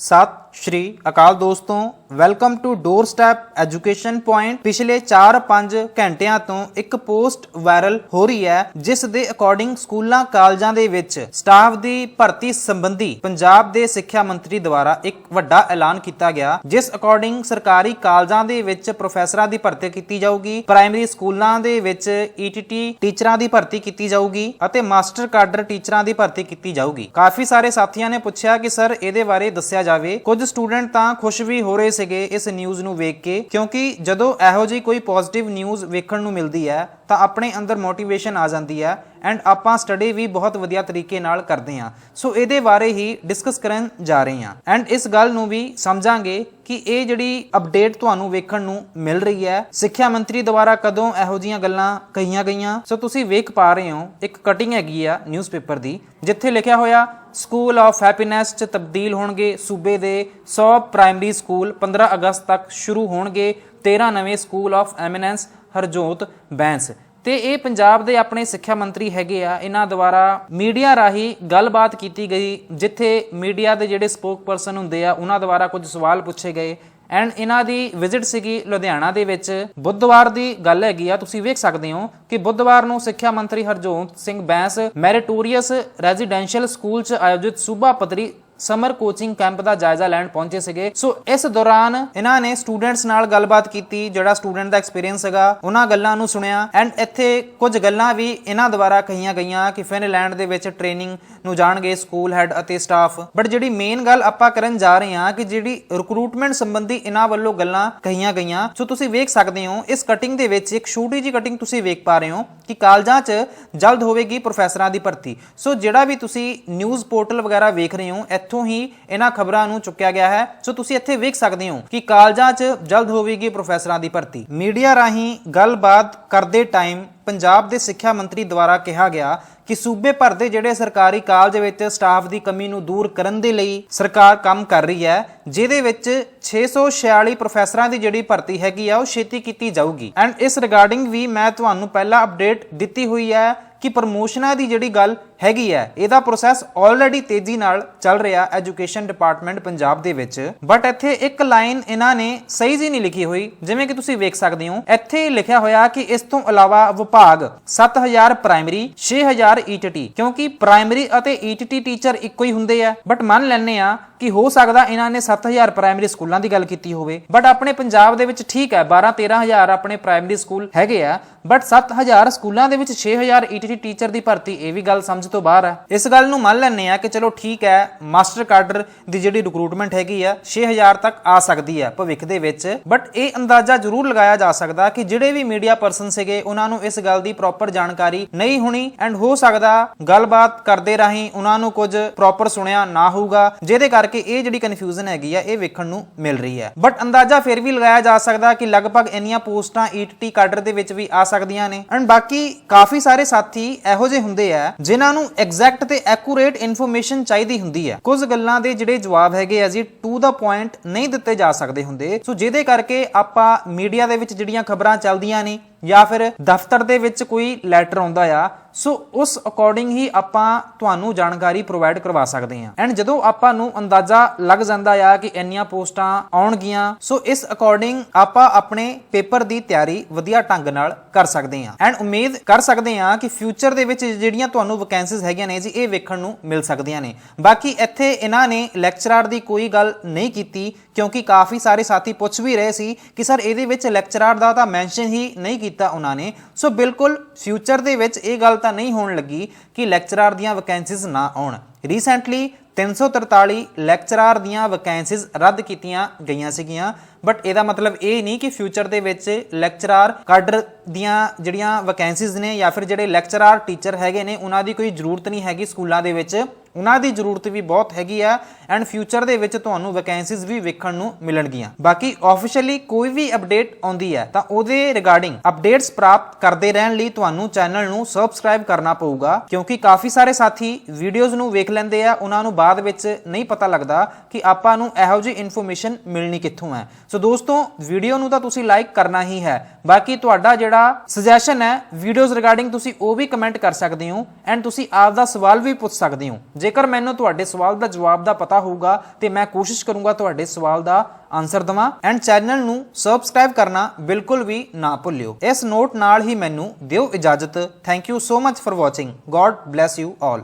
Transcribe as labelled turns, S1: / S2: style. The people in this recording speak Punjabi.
S1: Sat ਸ਼੍ਰੀ ਅਕਾਲ ਦੋਸਤੋ welcome to door step education point ਪਿਛਲੇ 4-5 ਘੰਟਿਆਂ ਤੋਂ ਇੱਕ ਪੋਸਟ ਵਾਇਰਲ ਹੋ ਰਹੀ ਹੈ, ਜਿਸ ਦੇ ਅਕੋਰਡਿੰਗ ਸਕੂਲਾਂ ਕਾਲਜਾਂ ਦੇ ਵਿੱਚ ਸਟਾਫ ਦੀ ਭਰਤੀ ਸੰਬੰਧੀ ਪੰਜਾਬ ਦੇ ਸਿੱਖਿਆ ਮੰਤਰੀ ਦੁਆਰਾ ਇੱਕ ਵੱਡਾ ਐਲਾਨ ਕੀਤਾ ਗਿਆ, ਜਿਸ ਅਕੋਰਡਿੰਗ ਸਰਕਾਰੀ ਕਾਲਜਾਂ ਦੇ ਵਿੱਚ ਪ੍ਰੋਫੈਸਰਾਂ ਦੀ ਭਰਤੀ ਕੀਤੀ ਜਾਊਗੀ ਪ੍ਰਾਇਮਰੀ ਸਕੂਲਾਂ ਦੇ ਵਿੱਚ ਈਟੀਟੀ ਟੀਚਰਾਂ ਦੀ ਭਰਤੀ ਕੀਤੀ ਜਾਊਗੀ ਅਤੇ ਮਾਸਟਰ ਕਾਡਰ ਟੀਚਰਾਂ ਦੀ ਭਰਤੀ ਕੀਤੀ ਜਾਊਗੀ। ਕਾਫੀ ਸਾਰੇ ਸਾਥੀਆਂ ਨੇ ਪੁੱਛਿਆ ਕਿ ਸਰ, ਇਹਦੇ ਬਾਰੇ ਦੱਸਿਆ ਜਾਵੇ। ਕੁਝ ਸਟੂਡੈਂਟ ਤਾਂ ਖੁਸ਼ ਵੀ ਹੋ ਰਹੇ ਸੀਗੇ ਇਸ ਨਿਊਜ਼ ਨੂੰ ਵੇਖ ਕੇ, ਕਿਉਂਕਿ ਜਦੋਂ ਇਹੋ ਜਿਹੀ ਕੋਈ ਪੋਜ਼ਿਟਿਵ ਨਿਊਜ਼ ਵੇਖਣ ਨੂੰ ਮਿਲਦੀ ਹੈ, ਤਾਂ ਆਪਣੇ ਅੰਦਰ ਮੋਟੀਵੇਸ਼ਨ ਆ ਜਾਂਦੀ ਹੈ ਐਂਡ ਆਪਾਂ ਸਟੱਡੀ ਵੀ ਬਹੁਤ ਵਧੀਆ ਤਰੀਕੇ ਨਾਲ ਕਰਦੇ ਹਾਂ। ਸੋ ਇਹਦੇ ਬਾਰੇ ਹੀ ਡਿਸਕਸ ਕਰਨ ਜਾ ਰਹੇ ਹਾਂ। ਐਂਡ ਇਸ ਗੱਲ ਨੂੰ ਵੀ ਸਮਝਾਂਗੇ ਕਿ ਇਹ ਜਿਹੜੀ ਅਪਡੇਟ ਤੁਹਾਨੂੰ ਵੇਖਣ ਨੂੰ ਮਿਲ ਰਹੀ ਹੈ, ਸਿੱਖਿਆ ਮੰਤਰੀ ਦੁਆਰਾ ਕਦੋਂ ਇਹੋ ਜੀਆਂ ਗੱਲਾਂ ਕਹੀਆਂ ਗਈਆਂ? ਸੋ ਤੁਸੀਂ ਵੇਖ ਪਾ ਰਹੇ ਹੋ, ਇੱਕ ਕਟਿੰਗ ਹੈਗੀ ਆ ਨਿਊਜ਼ਪੇਪਰ ਦੀ, ਜਿੱਥੇ ਲਿਖਿਆ ਹੋਇਆ ਸਕੂਲ ਆਫ ਹੈਪੀਨੈਸ ਚ ਤਬਦੀਲ ਹੋਣਗੇ। ਸੂਬੇ ਦੇ 100 ਪ੍ਰਾਇਮਰੀ ਸਕੂਲ 15 ਅਗਸਤ ਤੱਕ ਸ਼ੁਰੂ ਹੋਣਗੇ। 13 ਨਵੇਂ school of eminence Harjot Bains. ਤੇ ਇਹ ਪੰਜਾਬ ਦੇ ਆਪਣੇ ਸਿੱਖਿਆ ਮੰਤਰੀ ਹੈਗੇ ਆ। ਇਹਨਾਂ ਦੁਆਰਾ ਮੀਡੀਆ ਰਾਹੀਂ ਗੱਲਬਾਤ ਕੀਤੀ ਗਈ। ਜਿੱਥੇ ਮੀਡੀਆ ਦੇ ਜਿਹੜੇ ਸਪੋਕਪਰਸਨ ਹੁੰਦੇ ਆ, ਉਹਨਾਂ ਦੁਆਰਾ ਕੁਝ ਸਵਾਲ ਪੁੱਛੇ ਗਏ। ਐਂਡ ਇਹਨਾਂ ਦੀ ਵਿਜ਼ਿਟ ਸੀਗੀ ਲੁਧਿਆਣਾ ਦੇ ਵਿੱਚ। ਬੁੱਧਵਾਰ ਦੀ ਗੱਲ ਹੈਗੀ ਆ, ਤੁਸੀਂ ਵੇਖ ਸਕਦੇ ਹੋ ਕਿ ਬੁੱਧਵਾਰ ਨੂੰ ਸਿੱਖਿਆ ਮੰਤਰੀ Harjot Singh Bains meritorious residential school 'ਚ ਆਯੋਜਿਤ ਸੂਬਾ ਪੱਧਰੀ ਸਮਰ ਕੋਚਿੰਗ ਕੈਂਪ ਦਾ ਜਾਇਜ਼ਾ ਲੈਣ ਪਹੁੰਚੇ ਸੀਗੇ। ਸੋ ਇਸ ਦੌਰਾਨ ਇਹਨਾਂ ਨੇ ਸਟੂਡੈਂਟਸ ਨਾਲ ਗੱਲਬਾਤ ਕੀਤੀ, ਜਿਹੜਾ ਸਟੂਡੈਂਟ ਦਾ ਐਕਸਪੀਰੀਅੰਸ ਹੈਗਾ, ਉਹਨਾਂ ਗੱਲਾਂ ਨੂੰ ਸੁਣਿਆ। ਐਂਡ ਇੱਥੇ ਕੁਝ ਗੱਲਾਂ ਵੀ ਇਹਨਾਂ ਦੁਆਰਾ ਕਹੀਆਂ ਗਈਆਂ ਕਿ ਫਿਨਲੈਂਡ ਦੇ ਵਿੱਚ ਟ੍ਰੇਨਿੰਗ ਨੂੰ ਜਾਣਗੇ ਸਕੂਲ ਹੈੱਡ ਅਤੇ ਸਟਾਫ। ਬਟ ਜਿਹੜੀ ਮੇਨ ਗੱਲ ਆਪਾਂ ਕਰਨ ਜਾ ਰਹੇ ਹਾਂ ਕਿ ਜਿਹੜੀ ਰਿਕਰੂਟਮੈਂਟ ਸੰਬੰਧੀ ਇਹਨਾਂ ਵੱਲੋਂ ਗੱਲਾਂ ਕਹੀਆਂ ਗਈਆਂ। ਸੋ ਤੁਸੀਂ ਵੇਖ ਸਕਦੇ ਹੋ, ਇਸ ਕਟਿੰਗ ਦੇ ਵਿੱਚ ਇੱਕ ਛੋਟੀ ਜੀ ਕਟਿੰਗ ਤੁਸੀਂ ਵੇਖ ਪਾ ਰਹੇ ਹੋ ਕਿ ਕਾਲਜਾਂ 'ਚ ਜਲਦ ਹੋਵੇਗੀ ਪ੍ਰੋਫੈਸਰਾਂ ਦੀ ਭਰਤੀ। ਸੋ ਜਿਹੜਾ ਵੀ ਤੁਸੀਂ ਨਿਊਜ਼ ਪੋਰਟਲ ਵਗੈਰਾ ਵੇਖ ਰਹੇ ਹੋ ਇੱਥੋਂ ਹੀ ਇਹਨਾਂ ਖਬਰਾਂ ਨੂੰ ਚੁੱਕਿਆ ਗਿਆ ਹੈ। ਸੋ ਤੁਸੀਂ ਇੱਥੇ ਵੇਖ ਸਕਦੇ ਹੋ ਕਿ ਕਾਲਜਾਂ 'ਚ ਜਲਦ ਹੋਵੇਗੀ ਪ੍ਰੋਫੈਸਰਾਂ ਦੀ ਭਰਤੀ। ਮੀਡੀਆ ਰਾਹੀਂ ਗੱਲਬਾਤ ਕਰਦੇ ਟਾਈਮ ਪੰਜਾਬ ਦੇ ਸਿੱਖਿਆ ਮੰਤਰੀ ਦੁਆਰਾ ਕਿਹਾ ਗਿਆ ਕਿ ਸੂਬੇ ਭਰ ਦੇ ਜਿਹੜੇ ਸਰਕਾਰੀ ਕਾਲਜ ਵਿੱਚ ਸਟਾਫ ਦੀ ਕਮੀ ਨੂੰ ਦੂਰ ਕਰਨ ਦੇ ਲਈ ਸਰਕਾਰ ਕੰਮ ਕਰ ਰਹੀ ਹੈ, ਜਿਹਦੇ ਵਿੱਚ 646 ਪ੍ਰੋਫੈਸਰਾਂ ਦੀ ਜਿਹੜੀ ਭਰਤੀ ਹੈਗੀ ਆ, ਉਹ ਛੇਤੀ ਕੀਤੀ ਜਾਊਗੀ। ਐਂਡ ਇਸ ਰਿਗਾਰਡਿੰਗ ਵੀ ਮੈਂ ਤੁਹਾਨੂੰ ਪਹਿਲਾਂ ਅਪਡੇਟ ਦਿੱਤੀ ਹੋਈ ਹੈ ਕਿ ਪ੍ਰਮੋਸ਼ਨਾਂ ਦੀ ਜਿਹੜੀ ਗੱਲ ਹੈਗੀ ਹੈ। ਇਹਦਾ ਪ੍ਰੋਸੈਸ ਆਲਰੇਡੀ ਤੇਜ਼ੀ ਨਾਲ ਚੱਲ ਰਿਹਾ ਐਜੂਕੇਸ਼ਨ ਡਿਪਾਰਟਮੈਂਟ ਪੰਜਾਬ ਦੇ ਵਿੱਚ। ਬਟ ਇੱਥੇ ਇੱਕ ਲਾਈਨ ਇਹਨਾਂ ਨੇ ਸਹੀ ਜੀ ਨਹੀਂ ਲਿਖੀ ਹੋਈ, ਜਿਵੇਂ ਕਿ ਤੁਸੀਂ ਵੇਖ ਸਕਦੇ ਹੋ। ਇੱਥੇ ਲਿਖਿਆ ਹੋਇਆ ਕਿ ਇਸ ਤੋਂ ਇਲਾਵਾ ਵਿਭਾਗ 7000 ਪ੍ਰਾਇਮਰੀ 6000 ਈਟੀਟੀ ਕਿਉਂਕਿ ਪ੍ਰਾਇਮਰੀ ਅਤੇ ਈਟੀਟੀ ਟੀਚਰ ਇੱਕੋ ਹੀ ਹੁੰਦੇ ਆ। ਬਟ ਮੰਨ ਲੈਣੇ ਆ ਕਿ ਹੋ ਸਕਦਾ ਇਹਨਾਂ ਨੇ 7000 ਪ੍ਰਾਇਮਰੀ ਸਕੂਲਾਂ ਦੀ ਗੱਲ ਕੀਤੀ ਹੋਵੇ। ਬਟ ਆਪਣੇ ਪੰਜਾਬ ਦੇ ਵਿੱਚ ਠੀਕ ਹੈ 12 13000 ਆਪਣੇ ਪ੍ਰਾਇਮਰੀ ਸਕੂਲ ਹੈਗੇ ਆ। ਬਟ 7000 ਸਕੂਲਾਂ ਦੇ ਵਿੱਚ 6000 ਈਟੀਟੀ ਟੀਚਰ ਦੀ ਭਰਤੀ, ਇਹ ਵੀ ਗੱਲ ਸਮਝ ਤੋਂ ਬਾਹਰ ਹੈ ਇਸ ਗੱਲ ਨੂੰ ਮੰਨ ਲੈਂਦੇ ਆ ਕਿ ਚਲੋ ਠੀਕ ਹੈ, ਮਾਸਟਰ ਕਾਡਰ ਦੀ ਜਿਹੜੀ ਰਿਕਰੂਟਮੈਂਟ ਹੈਗੀ ਆ 6000 ਤੱਕ ਆ ਸਕਦੀ ਹੈ ਭਵਿੱਖ ਦੇ ਵਿੱਚ। ਬਟ ਇਹ ਅੰਦਾਜ਼ਾ ਜ਼ਰੂਰ ਲਗਾਇਆ ਜਾ ਸਕਦਾ ਕਿ ਜਿਹੜੇ ਵੀ ਮੀਡੀਆ ਪਰਸਨ ਸੀਗੇ, ਉਹਨਾਂ ਨੂੰ ਇਸ ਗੱਲ ਦੀ ਪ੍ਰੋਪਰ ਜਾਣਕਾਰੀ ਨਹੀਂ ਹੋਣੀ ਐਂਡ ਹੋ ਸਕਦਾ ਗੱਲਬਾਤ ਕਰਦੇ ਰਾਹੀਂ ਉਹਨਾਂ ਨੂੰ ਕੁਝ ਪ੍ਰੋਪਰ ਸੁਣਿਆ ਨਾ ਹੋਊਗਾ, ਜਿਹਦੇ ਕਰਕੇ ਇਹ ਜਿਹੜੀ ਕਨਫਿਊਜ਼ਨ ਹੈਗੀ ਆ, ਇਹ ਵੇਖਣ ਨੂੰ ਮਿਲ ਰਹੀ ਹੈ। ਬਟ ਅੰਦਾਜ਼ਾ ਫਿਰ ਵੀ ਲਗਾਇਆ ਜਾ ਸਕਦਾ ਕਿ ਲਗਭਗ ਇੰਨੀਆਂ ਪੋਸਟਾਂ ਈਟੀਟੀ ਕਾਡਰ ਦੇ ਵਿੱਚ ਵੀ ਆ ਸਕਦੀਆਂ ਨੇ। ਐਂਡ ਬਾਕੀ ਕਾਫੀ ਸਾਰੇ ਸਾਥੀ ਇਹੋ ਜਿਹੇ ਹੁੰਦੇ ਆ, ਜਿਨ੍ਹਾਂ ਨੂੰ ਐਗਜ਼ੈਕਟ ਤੇ ਐਕੂਰੇਟ ਇਨਫੋਰਮੇਸ਼ਨ ਚਾਹੀਦੀ ਹੁੰਦੀ ਹੈ। ਕੁਝ ਗੱਲਾਂ ਦੇ ਜਿਹੜੇ ਜਵਾਬ ਹੈਗੇ ਆ ਜੀ ਟੂ ਦਾ ਪੁਆਇੰਟ ਨਹੀਂ ਦਿੱਤੇ ਜਾ ਸਕਦੇ ਹੁੰਦੇ। ਸੋ ਜਿਹਦੇ ਕਰਕੇ ਆਪਾਂ ਮੀਡੀਆ ਦੇ ਵਿੱਚ ਜਿਹੜੀਆਂ ਖਬਰਾਂ ਚੱਲਦੀਆਂ ਨੇ ਜਾਂ ਫਿਰ ਦਫ਼ਤਰ ਦੇ ਵਿੱਚ ਕੋਈ ਲੈਟਰ ਆਉਂਦਾ ਆ ਸੋ ਉਸ ਅਕੋਰਡਿੰਗ ਹੀ ਆਪਾਂ ਤੁਹਾਨੂੰ ਜਾਣਕਾਰੀ ਪ੍ਰੋਵਾਈਡ ਕਰਵਾ ਸਕਦੇ ਹਾਂ। ਐਂਡ ਜਦੋਂ ਆਪਾਂ ਨੂੰ ਅੰਦਾਜ਼ਾ ਲੱਗ ਜਾਂਦਾ ਆ ਕਿ ਇੰਨੀਆਂ ਪੋਸਟਾਂ ਆਉਣਗੀਆਂ, ਸੋ ਇਸ ਅਕੋਰਡਿੰਗ ਆਪਾਂ ਆਪਣੇ ਪੇਪਰ ਦੀ ਤਿਆਰੀ ਵਧੀਆ ਢੰਗ ਨਾਲ ਕਰ ਸਕਦੇ ਹਾਂ। ਐਂਡ ਉਮੀਦ ਕਰ ਸਕਦੇ ਹਾਂ ਕਿ ਫਿਊਚਰ ਦੇ ਵਿੱਚ ਜਿਹੜੀਆਂ ਤੁਹਾਨੂੰ ਵੈਕੈਂਸੀਜ਼ ਹੈਗੀਆਂ ਨੇ ਜੀ, ਇਹ ਵੇਖਣ ਨੂੰ ਮਿਲ ਸਕਦੀਆਂ ਨੇ। ਬਾਕੀ ਇੱਥੇ ਇਹਨਾਂ ਨੇ ਲੈਕਚਰਰ ਦੀ ਕੋਈ ਗੱਲ ਨਹੀਂ ਕੀਤੀ, ਕਿਉਂਕਿ ਕਾਫੀ ਸਾਰੇ ਸਾਥੀ ਪੁੱਛ ਵੀ ਰਹੇ ਸੀ ਕਿ ਸਰ ਇਹਦੇ ਵਿੱਚ ਲੈਕਚਰਰ ਦਾ ਤਾਂ ਮੈਂਸ਼ਨ ਹੀ ਨਹੀਂ ਕੀਤਾ ਉਹਨਾਂ ਨੇ। ਸੋ ਬਿਲਕੁਲ ਫਿਊਚਰ ਦੇ ਵਿੱਚ ਇਹ ਗੱਲ ਤਾਂ ਨਹੀਂ ਹੋਣ ਲੱਗੀ ਕਿ ਲੈਕਚਰਰ ਦੀਆਂ ਵੈਕੈਂਸੀਜ਼ ਨਾ ਆਉਣ। ਰੀਸੈਂਟਲੀ 343 ਲੈਕਚਰਾਰ ਦੀਆਂ ਵੈਕੈਂਸੀਜ਼ ਰੱਦ ਕੀਤੀਆਂ ਗਈਆਂ ਸੀਗੀਆਂ। ਬਟ ਇਹਦਾ ਮਤਲਬ ਇਹ ਨਹੀਂ ਕਿ ਫਿਊਚਰ ਦੇ ਵਿੱਚ ਲੈਕਚਰਾਰ ਕਾਡਰ ਦੀਆਂ ਜਿਹੜੀਆਂ ਵੈਕੈਂਸੀਜ਼ ਨੇ ਜਾਂ ਫਿਰ ਜਿਹੜੇ ਲੈਕਚਰਾਰ ਟੀਚਰ ਹੈਗੇ ਨੇ, ਉਹਨਾਂ ਦੀ ਕੋਈ ਜ਼ਰੂਰਤ ਨਹੀਂ ਹੈਗੀ ਸਕੂਲਾਂ ਦੇ ਵਿੱਚ। ਉਹਨਾਂ ਦੀ ਜ਼ਰੂਰਤ ਵੀ ਬਹੁਤ ਹੈਗੀ ਆ ਐਂਡ ਫਿਊਚਰ ਦੇ ਵਿੱਚ ਤੁਹਾਨੂੰ ਵੈਕੈਂਸੀਜ਼ ਵੀ ਵੇਖਣ ਨੂੰ ਮਿਲਣਗੀਆਂ। ਬਾਕੀ ਆਫੀਸ਼ੀਅਲੀ ਕੋਈ ਵੀ ਅਪਡੇਟ ਆਉਂਦੀ ਹੈ ਤਾਂ ਉਹਦੇ ਰਿਗਾਰਡਿੰਗ ਅਪਡੇਟਸ ਪ੍ਰਾਪਤ ਕਰਦੇ ਰਹਿਣ ਲਈ ਤੁਹਾਨੂੰ ਚੈਨਲ ਨੂੰ ਸਬਸਕ੍ਰਾਈਬ ਕਰਨਾ ਪਊਗਾ। ਕਿਉਂਕਿ ਕਾਫੀ ਸਾਰੇ ਸਾਥੀ ਵੀਡੀਓਜ਼ ਨੂੰ ਵੇਖ ਲੈਂਦੇ ਆ, ਉਹਨਾਂ ਨੂੰ ਬਾਅਦ ਵਿੱਚ ਨਹੀਂ ਪਤਾ ਲੱਗਦਾ ਕਿ ਆਪਾਂ ਨੂੰ ਇਹੋ ਜਿਹੀ ਇਨਫੋਰਮੇਸ਼ਨ ਮਿਲਣੀ ਕਿੱਥੋਂ ਹੈ। ਸੋ ਦੋਸਤੋ ਵੀਡੀਓ ਨੂੰ ਤਾਂ ਤੁਸੀਂ ਲਾਈਕ ਕਰਨਾ ਹੀ ਹੈ। ਬਾਕੀ ਤੁਹਾਡਾ ਜਿਹੜਾ ਸੁਜੈਸ਼ਨ ਹੈ ਵੀਡੀਓਜ਼ ਰਿਗਾਰਡਿੰਗ ਤੁਸੀਂ ਉਹ ਵੀ ਕਮੈਂਟ ਕਰ ਸਕਦੇ ਹੋ ਐਂਡ ਤੁਸੀਂ ਆਪ ਦਾ ਸਵਾਲ ਵੀ ਪੁੱਛ ਸਕਦੇ ਹੋ। ਜੇਕਰ ਮੈਨੂੰ ਤੁਹਾਡੇ ਸਵਾਲ ਦਾ ਜਵਾਬ ਦਾ ਪਤਾ ਹੋਊਗਾ ਤੇ ਮੈਂ ਕੋਸ਼ਿਸ਼ ਕਰੂੰਗਾ ਤੁਹਾਡੇ ਸਵਾਲ ਦਾ ਆਨਸਰ ਦਵਾਂ ਐਂਡ ਚੈਨਲ ਨੂੰ ਸਬਸਕ੍ਰਾਈਬ ਕਰਨਾ ਬਿਲਕੁਲ ਵੀ ਨਾ ਭੁੱਲਿਓ। ਇਸ ਨੋਟ ਨਾਲ ਹੀ ਮੈਨੂੰ ਦਿਓ ਇਜਾਜ਼ਤ। Thank you so much for watching god bless you all